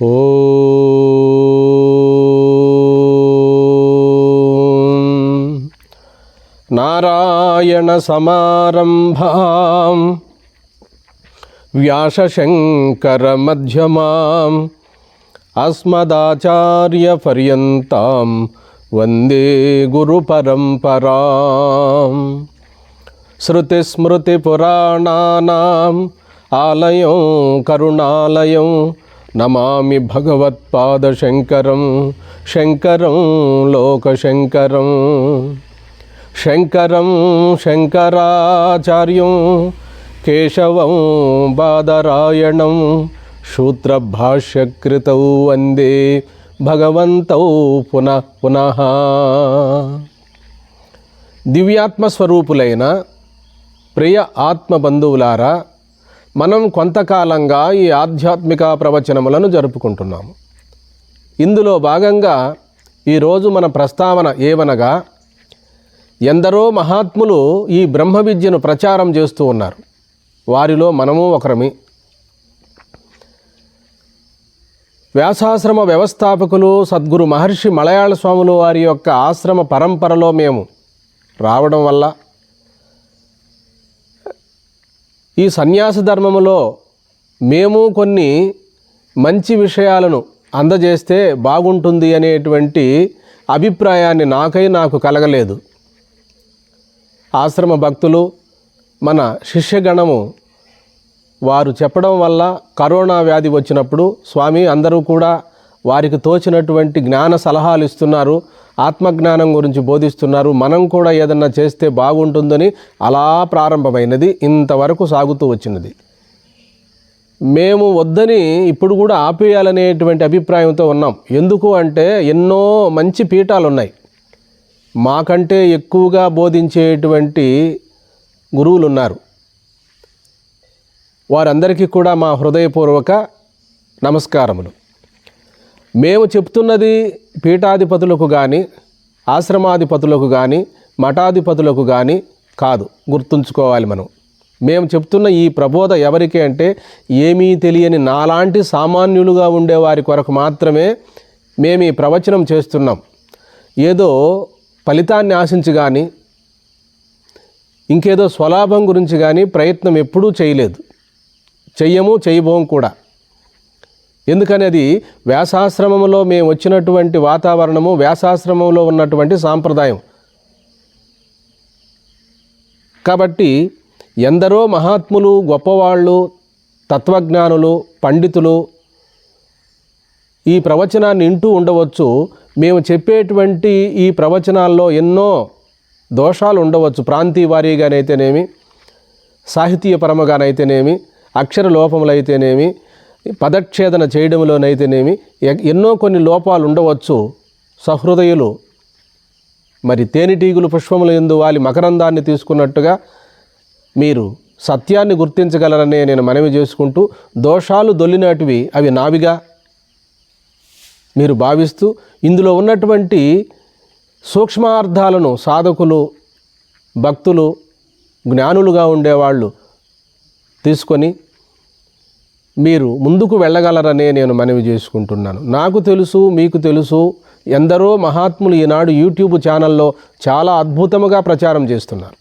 ఓ నారాయణసమారంభాం అస్మదాచార్య పర్యంతం వందే గురుపరంపరాం శృతిస్మృతిపురాణానాం ఆలయం కరుణాలయం నమామి భగవత్పాదశంకరం శంకరం లోకశంకరం శంకరం. శంకరాచార్యం కేశవం బాదరాయణం సూత్రభాష్యకృతౌ వందే భగవంతౌ పునః పునః. దివ్యాత్మస్వరూపులైన ప్రియ ఆత్మ బంధువులారా మనం కొంతకాలంగా ఈ ఆధ్యాత్మిక ప్రవచనములను జరుపుకుంటున్నాము. ఇందులో భాగంగా ఈరోజు మన ప్రస్తావన ఏవనగా ఎందరో మహాత్ములు ఈ బ్రహ్మ విద్యను ప్రచారం చేస్తూ ఉన్నారు. వారిలో మనము ఒకరమి. వ్యాసాశ్రమ వ్యవస్థాపకులు సద్గురు మహర్షి మలయాళ స్వాములు వారి యొక్క ఆశ్రమ పరంపరలో మేము రావడం వల్ల ఈ సన్యాస ధర్మములో మేము కొన్ని మంచి విషయాలను అందజేస్తే బాగుంటుంది అనేటువంటి అభిప్రాయాన్ని నాకై నాకు కలగలేదు. ఆశ్రమ భక్తులు మన శిష్యగణము వారు చెప్పడం వల్ల కరోనా వ్యాధి వచ్చినప్పుడు స్వామి అందరూ కూడా వారికి తోచినటువంటి జ్ఞాన సలహాలు ఇస్తున్నారు. ఆత్మజ్ఞానం గురించి బోధిస్తున్నారు. మనం కూడా ఏదన్నా చేస్తే బాగుంటుందని అలా ప్రారంభమైనది. ఇంతవరకు సాగుతూ వచ్చినది. మేము వద్దని ఇప్పుడు కూడా ఆపేయాలనేటువంటి అభిప్రాయంతో ఉన్నాం. ఎందుకు అంటే ఎన్నో మంచి పీఠాలు ఉన్నాయి మాకంటే ఎక్కువగా బోధించేటువంటి గురువులు ఉన్నారు వారందరికీ కూడా మా హృదయపూర్వక నమస్కారములు. మేము చెప్తున్నది పీఠాధిపతులకు కానీ ఆశ్రమాధిపతులకు కానీ మఠాధిపతులకు కానీ కాదు. గుర్తుంచుకోవాలి మనం. మేము చెప్తున్న ఈ ప్రబోధ ఎవరికి అంటే ఏమీ తెలియని నాలాంటి సామాన్యులుగా ఉండే వారి కొరకు మాత్రమే మేము ఈ ప్రవచనం చేస్తున్నాం. ఏదో ఫలితాన్ని ఆశించి కానీ ఇంకేదో స్వలాభం గురించి కానీ ప్రయత్నం ఎప్పుడూ చేయలేదు. చెయ్యము చేయబోం కూడా. ఎందుకని అది వ్యాసాశ్రమంలో మేము వచ్చినటువంటి వాతావరణము వ్యాసాశ్రమంలో ఉన్నటువంటి సాంప్రదాయం. కాబట్టి ఎందరో మహాత్ములు గొప్పవాళ్ళు తత్వజ్ఞానులు పండితులు ఈ ప్రవచనాన్ని వింటూ ఉండవచ్చు. మేము చెప్పేటువంటి ఈ ప్రవచనాల్లో ఎన్నో దోషాలు ఉండవచ్చు. ప్రాంతీయ వారీగానైతేనేమి సాహితీయపరముగానైతేనేమి అక్షర లోపములైతేనేమి పదచ్ఛేదన చేయడంలోనైతేనేమి ఎ- ఎన్నో కొన్ని లోపాలు ఉండవచ్చు. సహృదయులు మరి తేనెటీగులు పుష్పముల ఎందు వాలి మకరందాన్ని తీసుకున్నట్టుగా మీరు సత్యాన్ని గుర్తించగలరనే నేను మనవి చేసుకుంటూ దోషాలు దొల్లినటివి అవి నావిగా మీరు భావిస్తూ ఇందులో ఉన్నటువంటి సూక్ష్మార్థాలను సాధకులు భక్తులు జ్ఞానులుగా ఉండేవాళ్ళు తీసుకొని మీరు ముందుకు వెళ్ళగలరనే నేను మనవి చేసుకుంటున్నాను. నాకు తెలుసు మీకు తెలుసు ఎందరో మహాత్ములు ఈనాడు యూట్యూబ్ ఛానల్లో చాలా అద్భుతముగా ప్రచారం చేస్తున్నారు.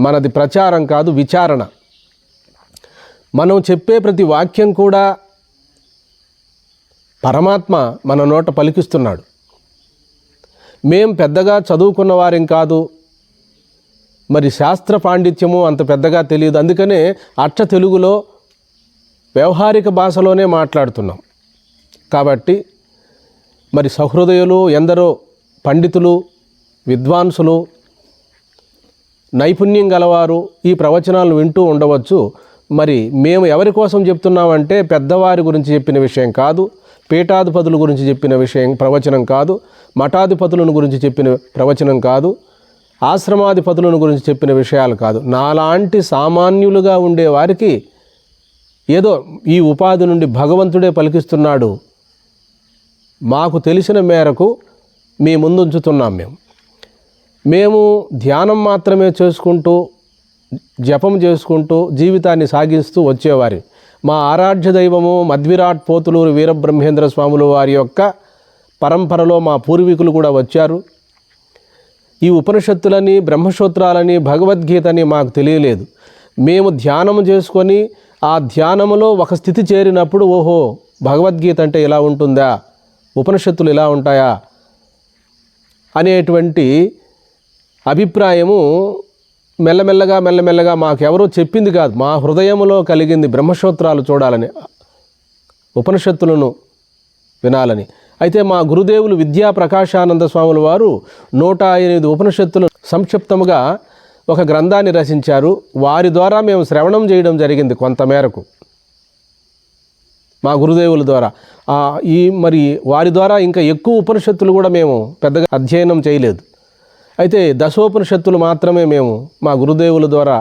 మనది ప్రచారం కాదు విచారణ. మనం చెప్పే ప్రతి వాక్యం కూడా పరమాత్మ మన నోట పలికిస్తున్నాడు. మేం పెద్దగా చదువుకున్న వారేం కాదు మరి శాస్త్ర పాండిత్యము అంత పెద్దగా తెలియదు. అందుకనే అచ్చ తెలుగులో వ్యవహారిక భాషలోనే మాట్లాడుతున్నాం. కాబట్టి మరి సహృదయులు ఎందరో పండితులు విద్వాంసులు నైపుణ్యం గలవారు ఈ ప్రవచనాలను వింటూ ఉండవచ్చు. మరి మేము ఎవరి కోసం చెప్తున్నామంటే పెద్దవారి గురించి చెప్పిన విషయం కాదు పీఠాధిపతుల గురించి చెప్పిన విషయం ప్రవచనం కాదు మఠాధిపతులను గురించి చెప్పిన ప్రవచనం కాదు ఆశ్రమాధిపతులను గురించి చెప్పిన విషయాలు కాదు. నాలాంటి సామాన్యులుగా ఉండే వారికి ఏదో ఈ ఉపాధి నుండి భగవంతుడే పలికిస్తున్నాడు. మాకు తెలిసిన మేరకు మీ ముందుంచుతున్నాం మేము. మేము ధ్యానం మాత్రమే చేసుకుంటూ జపం చేసుకుంటూ జీవితాన్ని సాగిస్తూ వచ్చేవారి. మా ఆరాధ్య దైవము మధ్విరాట్ పోతులూరు వీరబ్రహ్మేంద్ర స్వాములు వారి యొక్క పరంపరలో మా పూర్వీకులు కూడా వచ్చారు. ఈ ఉపనిషత్తులని బ్రహ్మసూత్రాలని భగవద్గీతని మాకు తెలియలేదు. మేము ధ్యానం చేసుకొని ఆ ధ్యానములో ఒక స్థితి చేరినప్పుడు ఓహో భగవద్గీత అంటే ఇలా ఉంటుందా? ఉపనిషత్తులు ఇలా ఉంటాయా? అనేటువంటి అభిప్రాయము మెల్లమెల్లగా మెల్లమెల్లగా మాకెవరో చెప్పింది కాదు. మా హృదయంలో కలిగింది బ్రహ్మసూత్రాలు చూడాలని ఉపనిషత్తులను వినాలని. అయితే మా గురుదేవులు విద్యా ప్రకాశానంద స్వాముల వారు నూట ఎనిమిది ఉపనిషత్తులు సంక్షిప్తముగా ఒక గ్రంథాన్ని రచించారు. వారి ద్వారా మేము శ్రవణం చేయడం జరిగింది కొంతమేరకు. మా గురుదేవుల ద్వారా. ఈ మరి వారి ద్వారా ఇంకా ఎక్కువ ఉపనిషత్తులు కూడా మేము పెద్దగా అధ్యయనం చేయలేదు. అయితే దశోపనిషత్తులు మాత్రమే మేము మా గురుదేవుల ద్వారా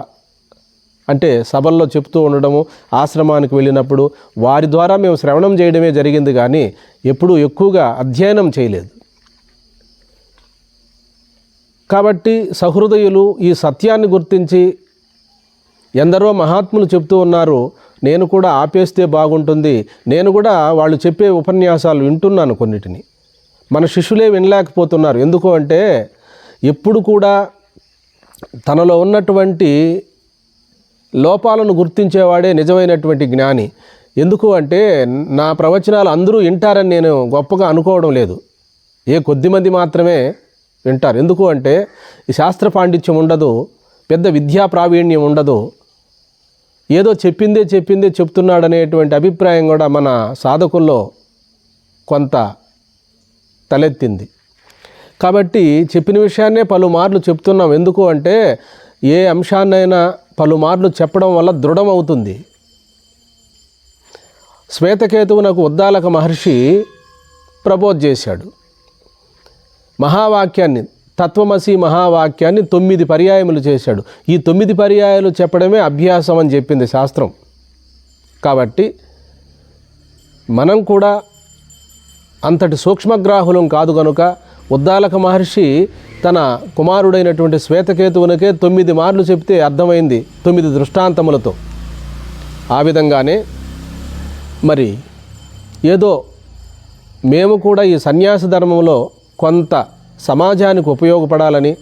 అంటే సభల్లో చెప్తూ ఉండడము ఆశ్రమానికి వెళ్ళినప్పుడు వారి ద్వారా మేము శ్రవణం చేయడమే జరిగింది కానీ ఎప్పుడూ ఎక్కువగా అధ్యయనం చేయలేదు. కాబట్టి సహృదయులు ఈ సత్యాన్ని గుర్తించి ఎందరో మహాత్ములు చెప్తూ ఉన్నారు నేను కూడా ఆపేస్తే బాగుంటుంది నేను కూడా వాళ్ళు చెప్పే ఉపన్యాసాలు వింటున్నాను కొన్నిటిని. మన శిష్యులే వినలేకపోతున్నారు. ఎందుకు అంటే ఎప్పుడు కూడా తనలో ఉన్నటువంటి లోపాలను గుర్తించేవాడే నిజమైనటువంటి జ్ఞాని. ఎందుకు అంటే నా ప్రవచనాలు అందరూ వింటారని నేను గొప్పగా అనుకోవడం లేదు. ఏ కొద్దిమంది మాత్రమే వింటారు. ఎందుకు అంటే ఈ శాస్త్ర పాండిత్యం ఉండదు పెద్ద విద్యా ప్రావీణ్యం ఉండదు. ఏదో చెప్పిందే చెప్పిందే చెప్తున్నాడనేటువంటి అభిప్రాయం కూడా మన సాధకుల్లో కొంత తలెత్తింది. కాబట్టి చెప్పిన విషయాన్నే పలుమార్లు చెప్తున్నాం. ఎందుకు అంటే ఏ అంశాన్నైనా పలుమార్లు చెప్పడం వల్ల దృఢమవుతుంది. శ్వేతకేతువునకు ఉద్దాలక మహర్షి ప్రపోజ్ చేశాడు. మహావాక్యాన్ని తత్వమసి మహావాక్యాన్ని తొమ్మిది పర్యాయములు చేశాడు. ఈ తొమ్మిది పర్యాయాలు చెప్పడమే అభ్యాసం అని చెప్పింది శాస్త్రం. కాబట్టి మనం కూడా అంతటి సూక్ష్మగ్రాహులం కాదు కనుక ఉద్దాలక మహర్షి తన కుమారుడైనటువంటి శ్వేతకేతువునకే తొమ్మిది మార్లు చెప్తే అర్థమైంది తొమ్మిది దృష్టాంతములతో. ఆ విధంగానే మరి ఏదో మేము కూడా ఈ సన్యాస ధర్మంలో కొంత సమాజానికి ఉపయోగపడాలని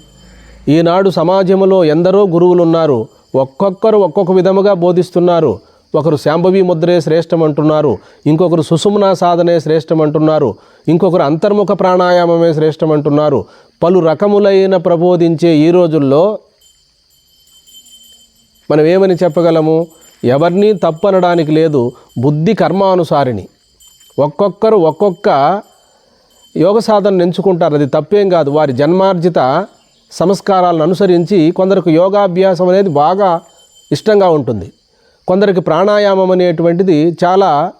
ఈనాడు సమాజంలో ఎందరో గురువులు ఉన్నారు ఒక్కొక్కరు ఒక్కొక్క విధముగా బోధిస్తున్నారు. ఒకరు శాంభవి ముద్రే శ్రేష్టం అంటున్నారు ఇంకొకరు సుసుమ్నా సాధనే శ్రేష్టం అంటున్నారు ఇంకొకరు అంతర్ముఖ ప్రాణాయామమే శ్రేష్టం అంటున్నారు పలు రకములైన ప్రబోధించే ఈ రోజుల్లో మనం ఏమని చెప్పగలము? ఎవరినీ తప్పనడానికి లేదు బుద్ధి కర్మానుసారిని. ఒక్కొక్కరు ఒక్కొక్క యోగ సాధన ఎంచుకుంటారు. అది తప్పేం కాదు. వారి జన్మార్జిత సంస్కారాలను అనుసరించి కొందరికి యోగాభ్యాసం అనేది బాగా ఇష్టంగా ఉంటుంది. కొందరికి ప్రాణాయామం అనేటువంటిది చాలా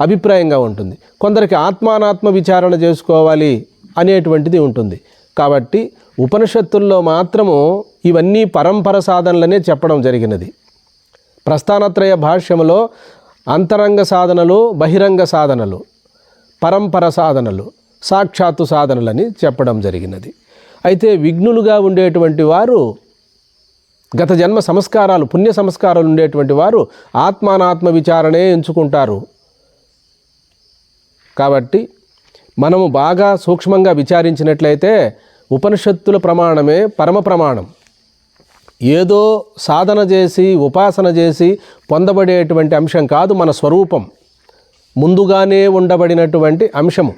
అభిప్రాయంగా ఉంటుంది. కొందరికి ఆత్మానాత్మ విచారణ చేసుకోవాలి. అనేటువంటిది ఉంటుంది. కాబట్టి ఉపనిషత్తుల్లో మాత్రము ఇవన్నీ పరంపర సాధనలనే చెప్పడం జరిగినది. ప్రస్థానత్రయ భాష్యములో అంతరంగ సాధనలు బహిరంగ సాధనలు పరంపర సాధనలు సాక్షాత్తు సాధనలని చెప్పడం జరిగినది. అయితే విఘ్నులుగా ఉండేటువంటి వారు గత జన్మ సంస్కారాలు పుణ్య సంస్కారాలు ఉండేటువంటి వారు ఆత్మానాత్మ విచారణే ఎంచుకుంటారు. కాబట్టి మనము బాగా సూక్ష్మంగా విచారించినట్లయితే ఉపనిషత్తుల ప్రమాణమే పరమ ప్రమాణం. ఏదో సాధన చేసి ఉపాసన చేసి పొందబడేటువంటి అంశం కాదు మన స్వరూపం. ముందుగానే ఉండబడినటువంటి అంశము.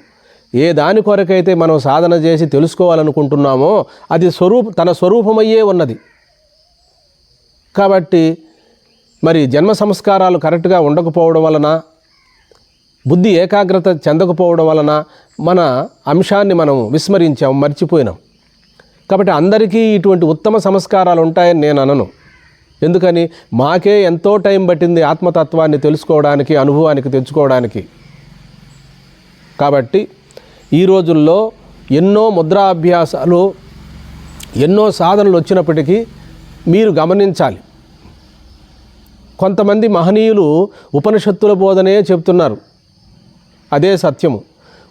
ఏ దాని కొరకైతే మనం సాధన చేసి తెలుసుకోవాలనుకుంటున్నామో అది స్వరూప తన స్వరూపమయ్యే ఉన్నది. కాబట్టి మరి జన్మ సంస్కారాలు కరెక్ట్గా ఉండకపోవడం వలన బుద్ధి ఏకాగ్రత చెందకపోవడం వలన మన అంశాన్ని మనం విస్మరించాం మర్చిపోయినాం. కాబట్టి అందరికీ ఇటువంటి ఉత్తమ సంస్కారాలు ఉంటాయని నేను అనను. ఎందుకని? మాకే ఎంతో టైం పట్టింది ఆత్మతత్వాన్ని తెలుసుకోవడానికి అనుభవానికి తెచ్చుకోవడానికి. కాబట్టి ఈ రోజుల్లో ఎన్నో ముద్రాభ్యాసాలు ఎన్నో సాధనలు వచ్చినప్పటికీ మీరు గమనించాలి. కొంతమంది మహనీయులు ఉపనిషత్తుల బోధనే చెప్తున్నారు. అదే సత్యము.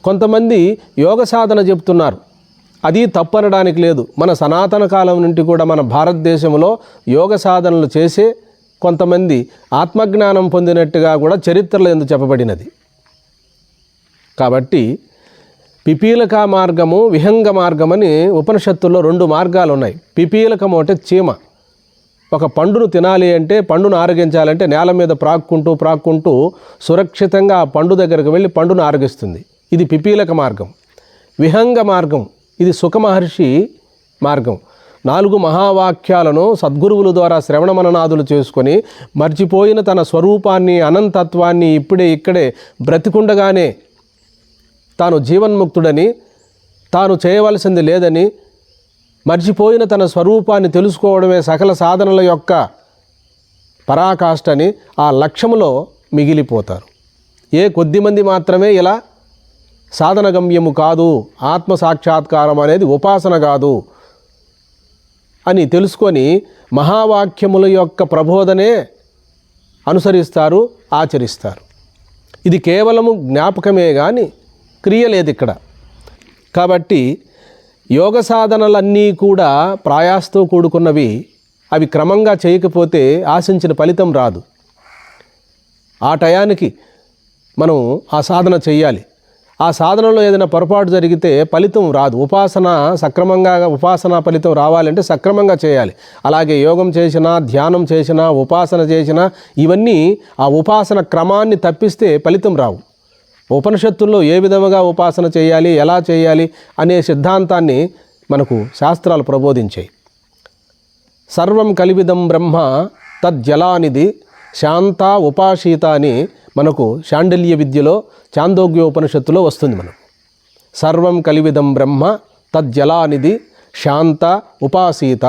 కొంతమంది యోగ సాధన చెప్తున్నారు. అది తప్పనడానికి లేదు. మన సనాతన కాలం నుండి కూడా మన భారతదేశంలో యోగ సాధనలు చేసే కొంతమంది ఆత్మజ్ఞానం పొందినట్టుగా కూడా చరిత్రలో ఎందుకు చెప్పబడినది? కాబట్టి పిపీలక మార్గము విహంగ మార్గమని ఉపనిషత్తుల్లో రెండు మార్గాలు ఉన్నాయి పిపీలకము అంటే చీమ. ఒక పండును తినాలి అంటే పండును ఆరగించాలంటే నేల మీద ప్రాక్కుంటూ ప్రాక్కుంటూ సురక్షితంగా ఆ పండు దగ్గరకు వెళ్ళి పండును ఆరగిస్తుంది. ఇది పిపీలక మార్గం. విహంగ మార్గం. ఇది సుఖమహర్షి మార్గం. నాలుగు మహావాక్యాలను సద్గురువుల ద్వారా శ్రవణ మననాదులు చేసుకొని మర్చిపోయిన తన స్వరూపాన్ని అనంతత్వాన్ని ఇప్పుడే ఇక్కడే బ్రతికుండగానే తాను జీవన్ముక్తుడని తాను చేయవలసింది లేదని మర్చిపోయిన తన స్వరూపాన్ని తెలుసుకోవడమే సకల సాధనల యొక్క పరాకాష్ఠని ఆ లక్ష్యములో మిగిలిపోతారు. ఏ కొద్దిమంది మాత్రమే ఇలా సాధన గమ్యము కాదు ఆత్మ సాక్షాత్కారం అనేది ఉపాసన కాదు అని తెలుసుకొని మహావాక్యముల యొక్క ప్రబోధనే అనుసరిస్తారు ఆచరిస్తారు. ఇది కేవలము జ్ఞాపకమే కానీ క్రియ లేదు ఇక్కడ. కాబట్టి యోగ సాధనలన్నీ కూడా ప్రయాసతో కూడుకున్నవి. అవి క్రమంగా చేయకపోతే ఆశించిన ఫలితం రాదు. ఆ టయానికి మనం ఆ సాధన చేయాలి ఆ సాధనలో ఏదైనా పొరపాటు జరిగితే ఫలితం రాదు. ఉపాసన సక్రమంగా ఉపాసన ఫలితం రావాలంటే సక్రమంగా చేయాలి. అలాగే యోగం చేసినా ధ్యానం చేసినా ఉపాసన చేసినా ఇవన్నీ ఆ ఉపాసన క్రమాన్ని తప్పిస్తే ఫలితం రావు. ఉపనిషత్తుల్లో ఏ విధముగా ఉపాసన చేయాలి ఎలా చేయాలి అనే సిద్ధాంతాన్ని మనకు శాస్త్రాలు ప్రబోధించాయి. సర్వం కలివిదం బ్రహ్మ తద్జలానిది శాంత ఉపాసీత అని మనకు శాండల్య విద్యలో చాందోగ్య ఉపనిషత్తులో వస్తుంది మనం సర్వం కలివిదం బ్రహ్మ తజ్జలానిది శాంత ఉపాసీత.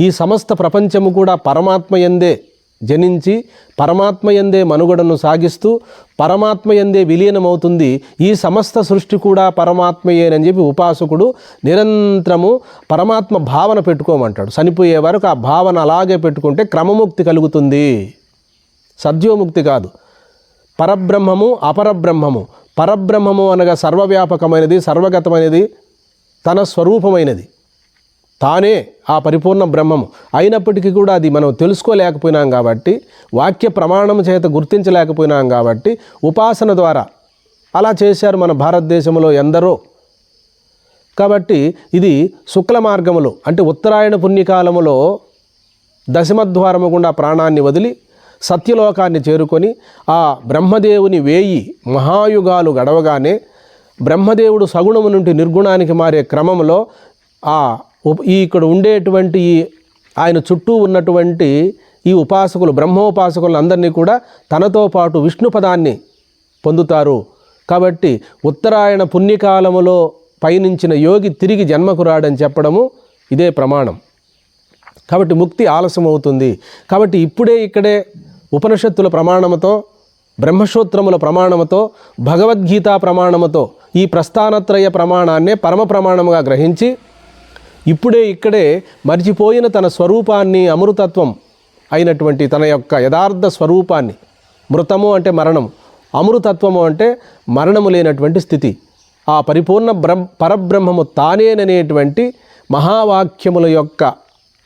ఈ సమస్త ప్రపంచము కూడా పరమాత్మ ఎందే జనించి పరమాత్మయందే మనుగడను సాగిస్తూ పరమాత్మయందే విలీనమవుతుంది. ఈ సమస్త సృష్టి కూడా పరమాత్మయేనని చెప్పి ఉపాసకుడు నిరంతరము పరమాత్మ భావన పెట్టుకోమంటాడు. చనిపోయే వరకు ఆ భావన అలాగే పెట్టుకుంటే క్రమముక్తి కలుగుతుంది. సద్యోముక్తి కాదు. పరబ్రహ్మము అపరబ్రహ్మము. పరబ్రహ్మము అనగా సర్వవ్యాపకమైనది సర్వగతమైనది తన స్వరూపమైనది. తానే ఆ పరిపూర్ణ బ్రహ్మము. అయినప్పటికీ కూడా అది మనం తెలుసుకోలేకపోయినాం కాబట్టి వాక్య ప్రమాణం చేత గుర్తించలేకపోయినాం కాబట్టి ఉపాసన ద్వారా అలా చేశారు మన భారతదేశంలో ఎందరో. కాబట్టి ఇది శుక్ల మార్గములో అంటే ఉత్తరాయణ పుణ్యకాలములో దశమద్వారము గుండా ప్రాణాన్ని వదిలి సత్యలోకాన్ని చేరుకొని ఆ బ్రహ్మదేవుని వేయి మహాయుగాలు గడవగానే బ్రహ్మదేవుడు సగుణము నుండి నిర్గుణానికి మారే క్రమంలో ఆ ఈ ఇక్కడ ఉండేటువంటి ఈ ఆయన చుట్టూ ఉన్నటువంటి ఈ ఉపాసకులు బ్రహ్మోపాసకులు అందరినీ కూడా తనతో పాటు విష్ణు పదాన్ని పొందుతారు. కాబట్టి ఉత్తరాయణ పుణ్యకాలములో పయనించిన యోగి తిరిగి జన్మకు రాడని చెప్పడము ఇదే ప్రమాణం. కాబట్టి ముక్తి ఆలస్యం అవుతుంది. కాబట్టి ఇప్పుడే ఇక్కడే ఉపనిషత్తుల ప్రమాణముతో బ్రహ్మసూత్రముల ప్రమాణముతో భగవద్గీత ప్రమాణముతో ఈ ప్రస్థానత్రయ ప్రమాణాన్నే పరమ ప్రమాణముగా గ్రహించి ఇప్పుడే ఇక్కడే మర్చిపోయిన తన స్వరూపాన్ని అమృతత్వం అయినటువంటి తన యొక్క యథార్థ స్వరూపాన్ని. మృతము అంటే మరణము అమృతత్వము అంటే మరణము లేనటువంటి స్థితి. ఆ పరిపూర్ణ బ్రహ్మ పరబ్రహ్మము తానేననేటువంటి మహావాక్యముల యొక్క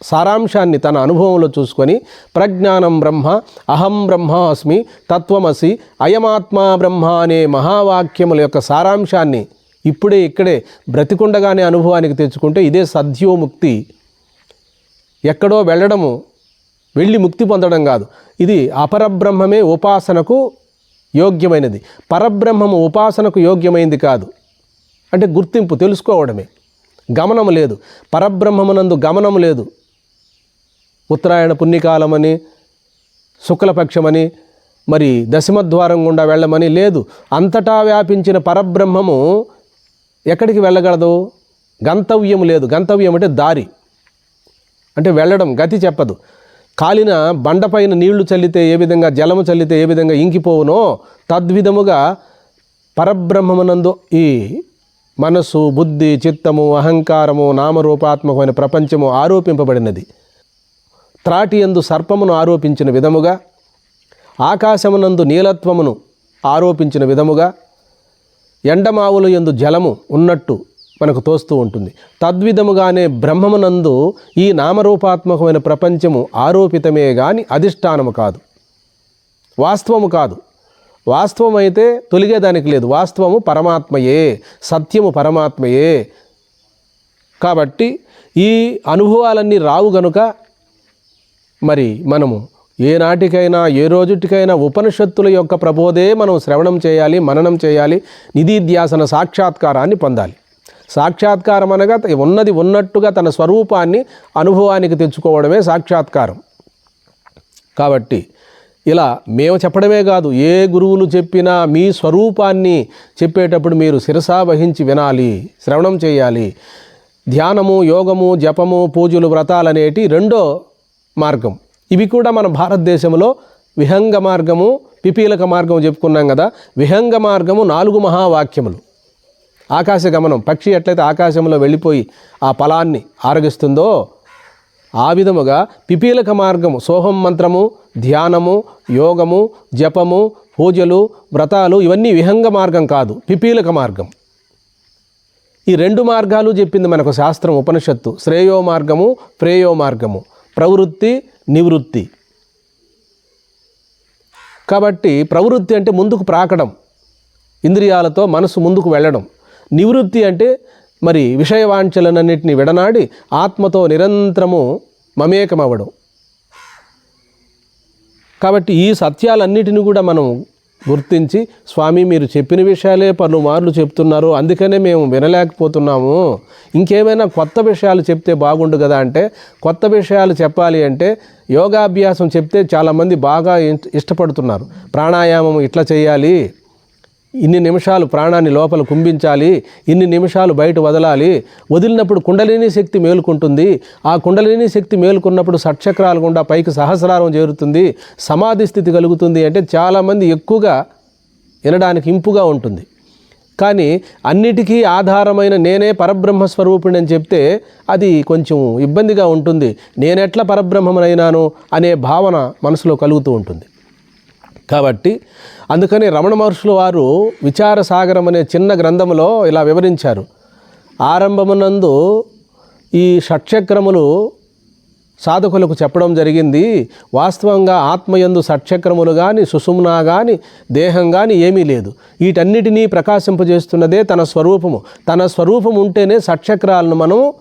సారాంశాన్ని తన అనుభవంలో చూసుకొని ప్రజ్ఞానం బ్రహ్మ అహం బ్రహ్మ అస్మి తత్వమసి అయమాత్మా బ్రహ్మ అనే మహావాక్యముల యొక్క సారాంశాన్ని ఇప్పుడే ఇక్కడే బ్రతికుండగానే అనుభవానికి తెచ్చుకుంటే ఇదే సద్యోముక్తి ఎక్కడో వెళ్ళడము వెళ్ళి ముక్తి పొందడం కాదు. ఇది అపరబ్రహ్మమే ఉపాసనకు యోగ్యమైనది. పరబ్రహ్మము ఉపాసనకు యోగ్యమైంది కాదు. అంటే గుర్తింపు తెలుసుకోవడమే. గమనం లేదు. పరబ్రహ్మమునందు గమనం లేదు. ఉత్తరాయణ పుణ్యకాలమని శుక్లపక్షమని మరి దశమద్వారం గుండా వెళ్ళమని లేదు. అంతటా వ్యాపించిన పరబ్రహ్మము ఎక్కడికి వెళ్ళగలదు? గంతవ్యం లేదు. గంతవ్యం అంటే దారి. అంటే వెళ్ళడం గతి చెప్పదు. కాలిన బండపైన నీళ్ళు చల్లితే ఏ విధంగా జలము చల్లితే ఏ విధంగా ఇంకిపోవునో తద్విధముగా పరబ్రహ్మమునందు ఈ మనస్సు బుద్ధి చిత్తము అహంకారము నామరూపాత్మకమైన ప్రపంచము ఆరోపింపబడినది. త్రాటి యందు సర్పమును ఆరోపించిన విధముగా ఆకాశమునందు నీలత్వమును ఆరోపించిన విధముగా ఎండమావుల యందు జలము ఉన్నట్టు మనకు తోస్తూ ఉంటుంది. తద్విధముగానే బ్రహ్మమునందు ఈ నామరూపాత్మకమైన ప్రపంచము ఆరోపితమే గాని అధిష్టానము కాదు. వాస్తవము కాదు. వాస్తవం అయితే తొలిగేదానికి లేదు. వాస్తవము పరమాత్మయే సత్యము పరమాత్మయే. కాబట్టి ఈ అనుభవాలన్నీ రావు గనుక మరి మనము ఏనాటికైనా ఏ రోజుటికైనా ఉపనిషత్తుల యొక్క ప్రబోధే మనం శ్రవణం చేయాలి మననం చేయాలి నిధిధ్యాసన సాక్షాత్కారాన్ని పొందాలి. సాక్షాత్కారం అనగా ఉన్నది ఉన్నట్టుగా తన స్వరూపాన్ని అనుభవానికి తెచ్చుకోవడమే సాక్షాత్కారం. కాబట్టి ఇలా మేము చెప్పడమే కాదు ఏ గురువులు చెప్పినా మీ స్వరూపాన్ని చెప్పేటప్పుడు మీరు శిరసా వహించి వినాలి శ్రవణం చేయాలి. ధ్యానము యోగము జపము పూజలు వ్రతాలనేటి రెండో మార్గం. ఇవి కూడా మన భారతదేశంలో విహంగ మార్గము పిపీలక మార్గం చెప్పుకున్నాం కదా. విహంగ మార్గము నాలుగు మహావాక్యములు. ఆకాశ గమనం పక్షి ఎట్లయితే ఆకాశంలో వెళ్ళిపోయి ఆ ఫలాన్ని ఆరగిస్తుందో ఆ విధముగా పిపీలక మార్గము సోహం మంత్రము ధ్యానము యోగము జపము పూజలు వ్రతాలు ఇవన్నీ విహంగ మార్గం కాదు పిపీలక మార్గం. ఈ రెండు మార్గాలు చెప్పింది మనకు శాస్త్రం ఉపనిషత్తు. శ్రేయో మార్గము ప్రేయో మార్గము. ప్రవృత్తి నివృత్తి. కాబట్టి ప్రవృత్తి అంటే ముందుకు ప్రాకడం. ఇంద్రియాలతో మనసు ముందుకు వెళ్ళడం. నివృత్తి అంటే మరి విషయవాంఛలనన్నింటినీ విడనాడి ఆత్మతో నిరంతరము మమేకమవ్వడం. కాబట్టి ఈ సత్యాలన్నిటిని కూడా మనం గుర్తించి స్వామి మీరు చెప్పిన విషయాలే పలుమార్లు చెప్తున్నారు. అందుకనే మేము వినలేకపోతున్నాము. ఇంకేమైనా కొత్త విషయాలు చెప్తే బాగుండు కదా అంటే కొత్త విషయాలు చెప్పాలి అంటే యోగాభ్యాసం చెప్తే చాలామంది బాగా ఇష్టపడుతున్నారు. ప్రాణాయామం ఇట్లా చేయాలి. ఇన్ని నిమిషాలు ప్రాణాన్ని లోపల కుంభించాలి ఇన్ని నిమిషాలు బయట వదలాలి. వదిలినప్పుడు కుండలిని శక్తి మేలుకుంటుంది. ఆ కుండలిని శక్తి మేలుకున్నప్పుడు షట్చక్రాల గుండా పైకి సహస్రారం చేరుతుంది. సమాధి స్థితి కలుగుతుంది అంటే చాలామంది ఎక్కువగా వినడానికి ఇంపుగా ఉంటుంది. కానీ అన్నిటికీ ఆధారమైన నేనే పరబ్రహ్మ స్వరూపుణ్ణి అని చెప్తే అది కొంచెం ఇబ్బందిగా ఉంటుంది. నేనెట్లా పరబ్రహ్మనైనాను అనే భావన మనసులో కలుగుతూ ఉంటుంది. కాబట్టి అందుకని రమణ మహర్షులు వారు విచార సాగరం అనే చిన్న గ్రంథములో ఇలా వివరించారు. ఆరంభమునందు ఈ షట్చక్రములు సాధకులకు చెప్పడం జరిగింది. వాస్తవంగా ఆత్మయందు షట్చక్రములు కానీ సుషుమ్నా కానీ దేహం కానీ ఏమీ లేదు. వీటన్నిటినీ ప్రకాశింపజేస్తున్నదే తన స్వరూపము. తన స్వరూపం ఉంటేనే షట్చక్రాలను మనం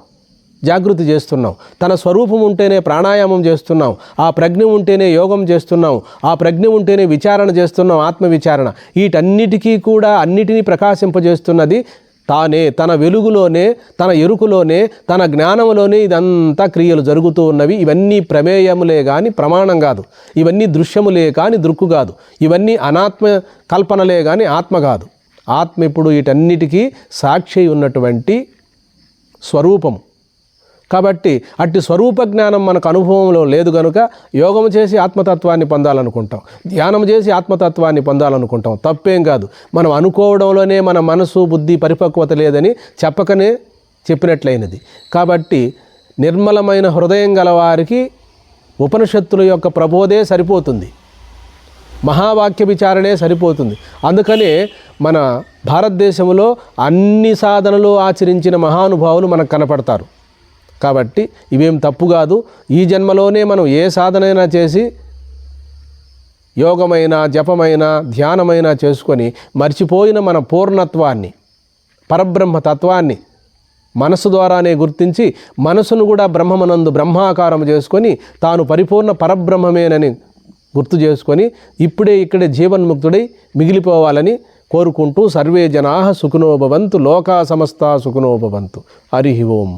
జాగృతి చేస్తున్నాం తన స్వరూపం ఉంటేనే ప్రాణాయామం చేస్తున్నాం ఆ ప్రజ్ఞ ఉంటేనే యోగం చేస్తున్నాం ఆ ప్రజ్ఞ ఉంటేనే విచారణ చేస్తున్నాం ఆత్మవిచారణ. వీటన్నిటికీ కూడా అన్నిటినీ ప్రకాశింపజేస్తున్నది తానే. తన వెలుగులోనే తన ఎరుకులోనే తన జ్ఞానంలోనే ఇదంతా క్రియలు జరుగుతూ ఉన్నవి. ఇవన్నీ ప్రమేయములే కానీ ప్రమాణం కాదు. ఇవన్నీ దృశ్యములే కానీ దృక్కు కాదు. ఇవన్నీ అనాత్మ కల్పనలే కానీ ఆత్మ కాదు. ఆత్మ ఇప్పుడు వీటన్నిటికీ సాక్షి ఉన్నటువంటి స్వరూపము. కాబట్టి అట్టి స్వరూప జ్ఞానం మనకు అనుభవంలో లేదు కనుక యోగం చేసి ఆత్మతత్వాన్ని పొందాలనుకుంటాం. ధ్యానం చేసి ఆత్మతత్వాన్ని పొందాలనుకుంటాం. తప్పేం కాదు. మనం అనుకోవడంలోనే మన మనసు బుద్ధి పరిపక్వత లేదని చెప్పకనే చెప్పినట్లయినది. కాబట్టి నిర్మలమైన హృదయం గలవారికి ఉపనిషత్తుల యొక్క ప్రబోధే సరిపోతుంది. మహావాక్య విచారణే సరిపోతుంది. అందుకనే మన భారతదేశంలో అన్ని సాధనలు ఆచరించిన మహానుభావులు మనకు కనపడతారు. కాబట్టి ఇవేం తప్పు కాదు. ఈ జన్మలోనే మనం ఏ సాధనైనా చేసి యోగమైన జపమైన ధ్యానమైన చేసుకొని మర్చిపోయిన మన పూర్ణత్వాన్ని పరబ్రహ్మ తత్వాన్ని మనసు ద్వారానే గుర్తించి మనసును కూడా బ్రహ్మమనందు బ్రహ్మాకారం చేసుకొని తాను పరిపూర్ణ పరబ్రహ్మమేనని గుర్తు చేసుకొని ఇప్పుడే ఇక్కడే జీవన్ముక్తుడై మిగిలిపోవాలని కోరుకుంటూ సర్వే జనా సుఖనోభవంతు లోకా సమస్త సుఖనోభవంతు హరి ఓం.